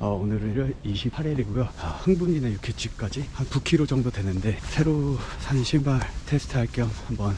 어, 오늘은 28일이고요. 아, 흥분이나 육회집까지 한 9km 정도 되는데 새로 산 신발 테스트할 겸 한번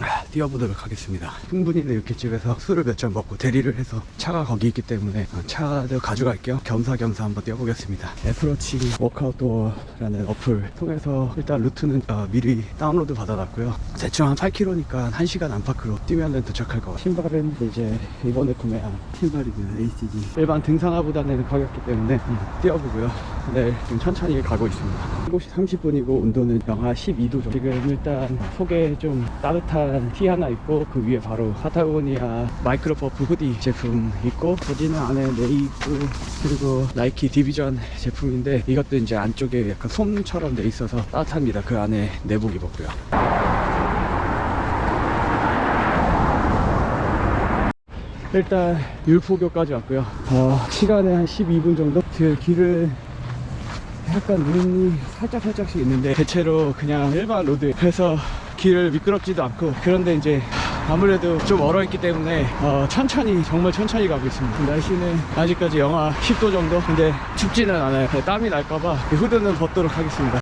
아, 뛰어보도록 하겠습니다. 흥분이네 육회집에서 술을 몇 잔 먹고 대리를 해서 차가 거기 있기 때문에 어, 차도 가져갈 겸 겸사겸사 한번 뛰어보겠습니다. 애플워치 워크아웃도어라는 어플 통해서 일단 루트는 어, 미리 다운로드 받아놨고요. 대충 한 8km니까 1시간 안팎으로 뛰면 도착할 것 같아요. 신발은 이제 이번에 구매한 신발이고요. ACG. 일반 등산화보다는 가볍기 때문에 음, 뛰어보고요. 네, 좀 천천히 가고 있습니다. 7시 30분이고 온도는 영하 12도 정도. 지금 일단 속에 좀 따뜻한 티 하나 있고 그 위에 바로 파타고니아 마이크로 퍼프 후디 제품 있고 거기는 안에 네이크 그리고 나이키 디비전 제품인데 이것도 이제 안쪽에 약간 솜처럼 돼 있어서 따뜻합니다. 그 안에 내복 입었고요. 일단 율포교까지 왔고요. 어, 시간에 한 12분 정도. 그 길을 약간 눈이 살짝 살짝씩 있는데 대체로 그냥 일반 로드 해서 길을 미끄럽지도 않고 그런데 이제 아무래도 좀 얼어있기 때문에 어, 천천히 정말 천천히 가고 있습니다. 날씨는 아직까지 영하 10도 정도? 근데 춥지는 않아요. 땀이 날까봐 후드는 벗도록 하겠습니다.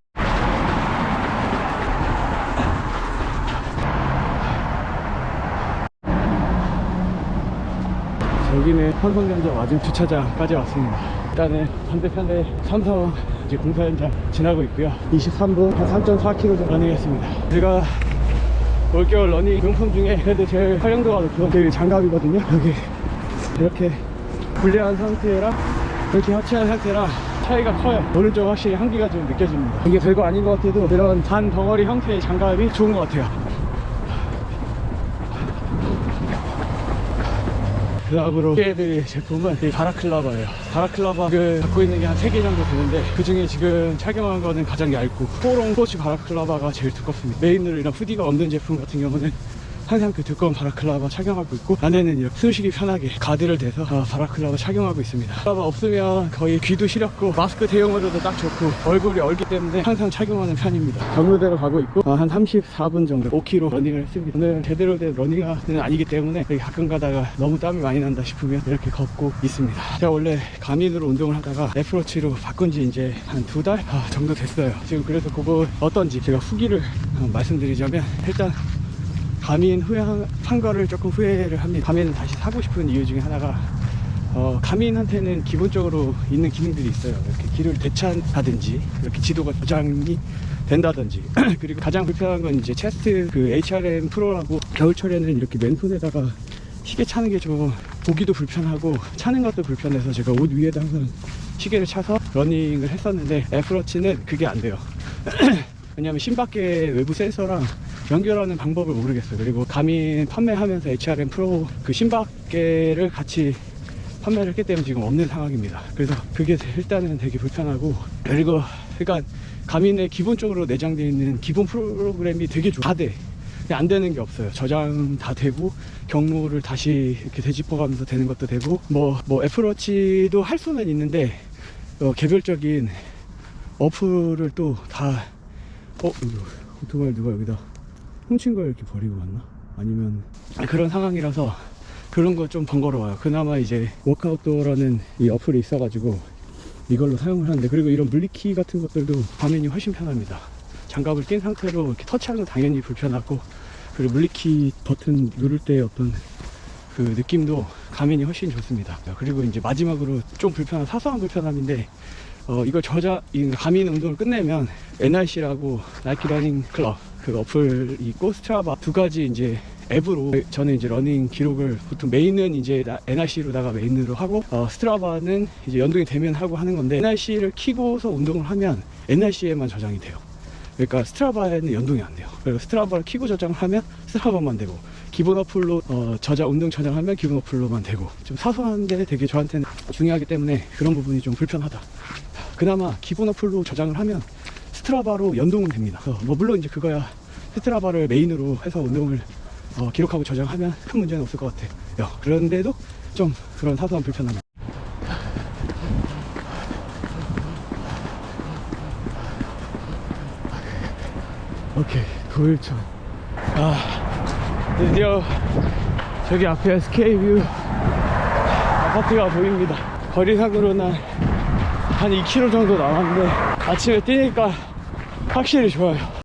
여기는 환성전자 맞은 주차장까지 왔습니다. 일단은 반대편에 삼성 이제 공사 현장 지나고 있고요. 23분 한 3.4km 정도 러닝했습니다. 제가 올겨울 러닝 용품 중에 그래도 제일 활용도가 높은 그 장갑이거든요. 여기 이렇게 불리한 상태라 이렇게 하체한 상태라 차이가 커요. 오른쪽 확실히 한기가 좀 느껴집니다. 이게 별거 아닌 것 같아도 이런 단 덩어리 형태의 장갑이 좋은 것 같아요. 그 다음으로 얘들 제품은 이 바라클라바예요. 바라클라바를 갖고 있는 게 한 3개 정도 되는데 그 중에 지금 착용한 거는 가장 얇고 포롱 스포츠 바라클라바가 제일 두껍습니다. 메인으로 이런 후디가 없는 제품 같은 경우는 항상 그 두꺼운 바라클라바 착용하고 있고 안에는 이렇게 숨쉬기 편하게 가드를 대서 어, 바라클라바 착용하고 있습니다. 바라클라바 없으면 거의 귀도 시렵고 마스크 대용으로도 딱 좋고 얼굴이 얼기 때문에 항상 착용하는 편입니다. 경로대로 가고 있고 어, 한 34분 정도 5km 러닝을 했습니다. 오늘 제대로 된 러닝은 아니기 때문에 가끔 가다가 너무 땀이 많이 난다 싶으면 이렇게 걷고 있습니다. 제가 원래 가민으로 운동을 하다가 애플워치로 바꾼 지 이제 한 두달 아, 정도 됐어요. 지금 그래서 그거 어떤지 제가 후기를 어, 말씀드리자면 일단 가민 후회한 거를 조금 후회를 합니다. 가민을 다시 사고 싶은 이유 중에 하나가 어, 가민한테는 기본적으로 있는 기능들이 있어요. 이렇게 길을 대차하든지 이렇게 지도가 저장이 된다든지 그리고 가장 불편한 건 이제 체스트 그 HRM 프로라고 겨울철에는 이렇게 맨손에다가 시계 차는 게 좀 보기도 불편하고 차는 것도 불편해서 제가 옷 위에다 항상 시계를 차서 러닝을 했었는데 애플워치는 그게 안 돼요. 왜냐면 신밖에 외부 센서랑 연결하는 방법을 모르겠어요. 그리고 가민 판매하면서 HRM 프로 그 신밖에를 같이 판매를 했기 때문에 지금 없는 상황입니다. 그래서 그게 일단은 되게 불편하고 그리고 그러니까 가민에 기본적으로 내장되어 있는 기본 프로그램이 되게 좋아. 다 돼. 안 되는 게 없어요. 저장 다 되고 경로를 다시 이렇게 되짚어가면서 되는 것도 되고 뭐뭐 애플워치도 할 수는 있는데 어, 개별적인 어플을 또 다 어? 오토바이 누가 여기다 훔친 걸 이렇게 버리고 갔나? 아니면 그런 상황이라서 그런 거 좀 번거로워요. 그나마 이제 워크아웃도어라는 이 어플이 있어가지고 이걸로 사용을 하는데 그리고 이런 물리키 같은 것들도 화면이 훨씬 편합니다. 장갑을 낀 상태로 이렇게 터치하는 건 당연히 불편하고 그리고 물리키 버튼 누를 때 어떤 그 느낌도 가면이 훨씬 좋습니다. 그리고 이제 마지막으로 좀 불편한 사소한 불편함인데 어, 이걸 저자, 이 가민 운동을 끝내면 NRC라고 나이키 러닝 클럽 그 어플이 있고 스트라바 두 가지 이제 앱으로 저는 이제 러닝 기록을 보통 메인은 이제 NRC로다가 메인으로 하고 어, 스트라바는 이제 연동이 되면 하고 하는 건데 NRC를 키고서 운동을 하면 NRC에만 저장이 돼요. 그러니까 스트라바에는 연동이 안 돼요. 그리고 스트라바를 키고 저장을 하면 스트라바만 되고 기본 어플로 어, 저장 운동 저장하면 기본 어플로만 되고 좀 사소한데 되게 저한테는 중요하기 때문에 그런 부분이 좀 불편하다. 그나마 기본 어플로 저장을 하면 스트라바로 연동은 됩니다. 어, 뭐 물론 이제 그거야 스트라바를 메인으로 해서 운동을 어, 기록하고 저장하면 큰 문제는 없을 것 같아요. 그런데도 좀 그런 사소한 불편함. 오케이 도일천 아 드디어 저기 앞에 SK뷰 아파트가 보입니다 거리상으로는 한 2km 정도 남았는데 아침에 뛰니까 확실히 좋아요.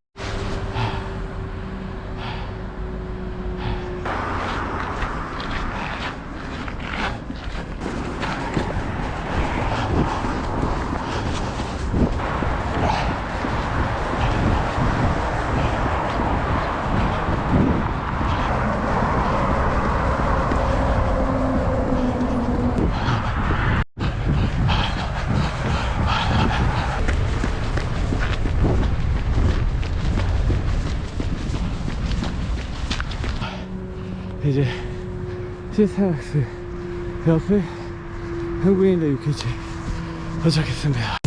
이제 스타벅스 옆에 한국인들 유키지 도착했습니다.